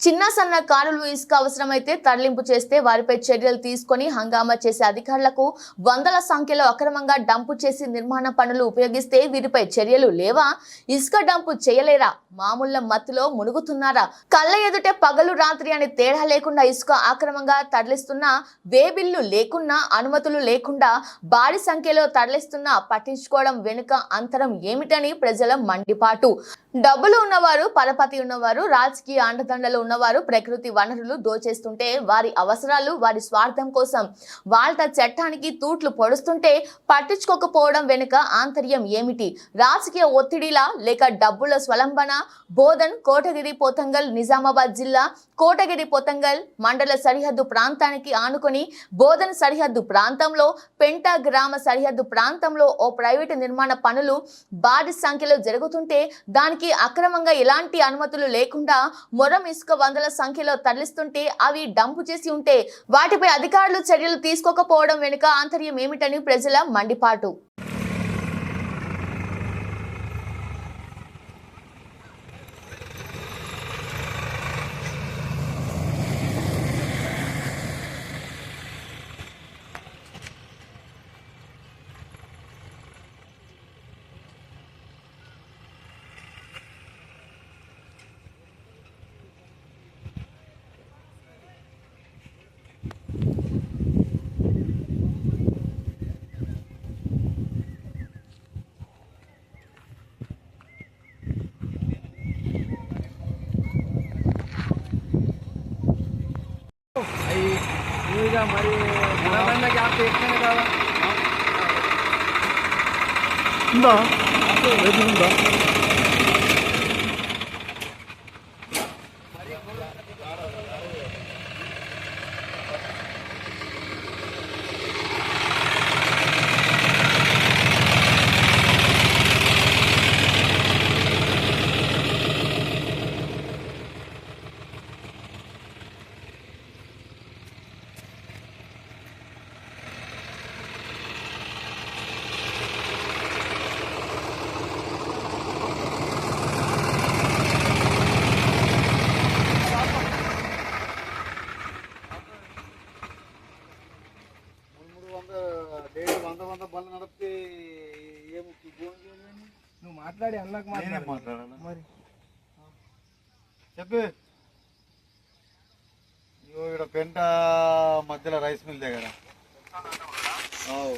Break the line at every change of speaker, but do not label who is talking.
చిన్న సన్న కారులు ఇసుక అవసరమైతే తరలింపు చేస్తే వారిపై చర్యలు తీసుకొని హంగామా చేసే అధికారులకు వందల సంఖ్యలో అక్రమంగా డంపు చేసి నిర్మాణ పనులు ఉపయోగిస్తే వీరిపై చర్యలు లేవా? ఇసుక డంపు చేయలేరా? మామూళ్ళ మత్తులో మునుగుతున్నారా? కళ్ళ ఎదుటే పగలు రాత్రి అని తేడా లేకుండా ఇసుక ఆక్రమంగా తరలిస్తున్నా వేబిల్లు లేకున్నా అనుమతులు లేకుండా భారీ సంఖ్యలో తరలిస్తున్నా పట్టించుకోవడం వెనుక అంతరం ఏమిటని ప్రజల మండిపాటు. డబ్బులు ఉన్నవారు పరపతి ఉన్నవారు రాజకీయ అండదండలు ఉన్నవారు ప్రకృతి వనరులు దోచేస్తుంటే వారి అవసరాలు వారి స్వార్థం కోసం వాళ్ళ చట్టానికి తూట్లు పొడుస్తుంటే పట్టించుకోకపోవడం వెనుక ఆంతర్యం ఏమిటి? రాజకీయ ఒత్తిడిలా లేక డబ్బుల స్వలంబన? బోధన్ కోటగిరి పోతంగల్ నిజామాబాద్ జిల్లా కోటగిరి పోతంగల్ మండల సరిహద్దు ప్రాంతానికి ఆనుకొని బోధన్ సరిహద్దు ప్రాంతంలో పెంట గ్రామ సరిహద్దు ప్రాంతంలో ఓ ప్రైవేటు నిర్మాణ పనులు భారీ సంఖ్యలో జరుగుతుంటే దానికి అక్రమంగా ఎలాంటి అనుమతులు లేకుండా మొరం ఇసుక వందల సంఖ్యలో తరలిస్తుంటే అవి డంపు చేసి ఉంటే వాటిపై అధికారులు చర్యలు తీసుకోకపోవడం వెనుక ఆంతర్యం ఏమిటని ప్రజల మండిపాటు.
ఇవిగా మరి మనమంద గ్యాప్ ఎక్కువనే కదా
ఉందా రేపు ఉందా
మూడు వంద వంద బండ్లు నడిపితే ఏం భూమి ఏమైంది?
నువ్వు మాట్లాడి అన్నకు
నేనే
మాట్లాడు
మాట్లాడాలా
మరి.
చెప్పు. ఇక్కడ పెంట మధ్యలో రైస్ మిల్ దగ్గర. అవు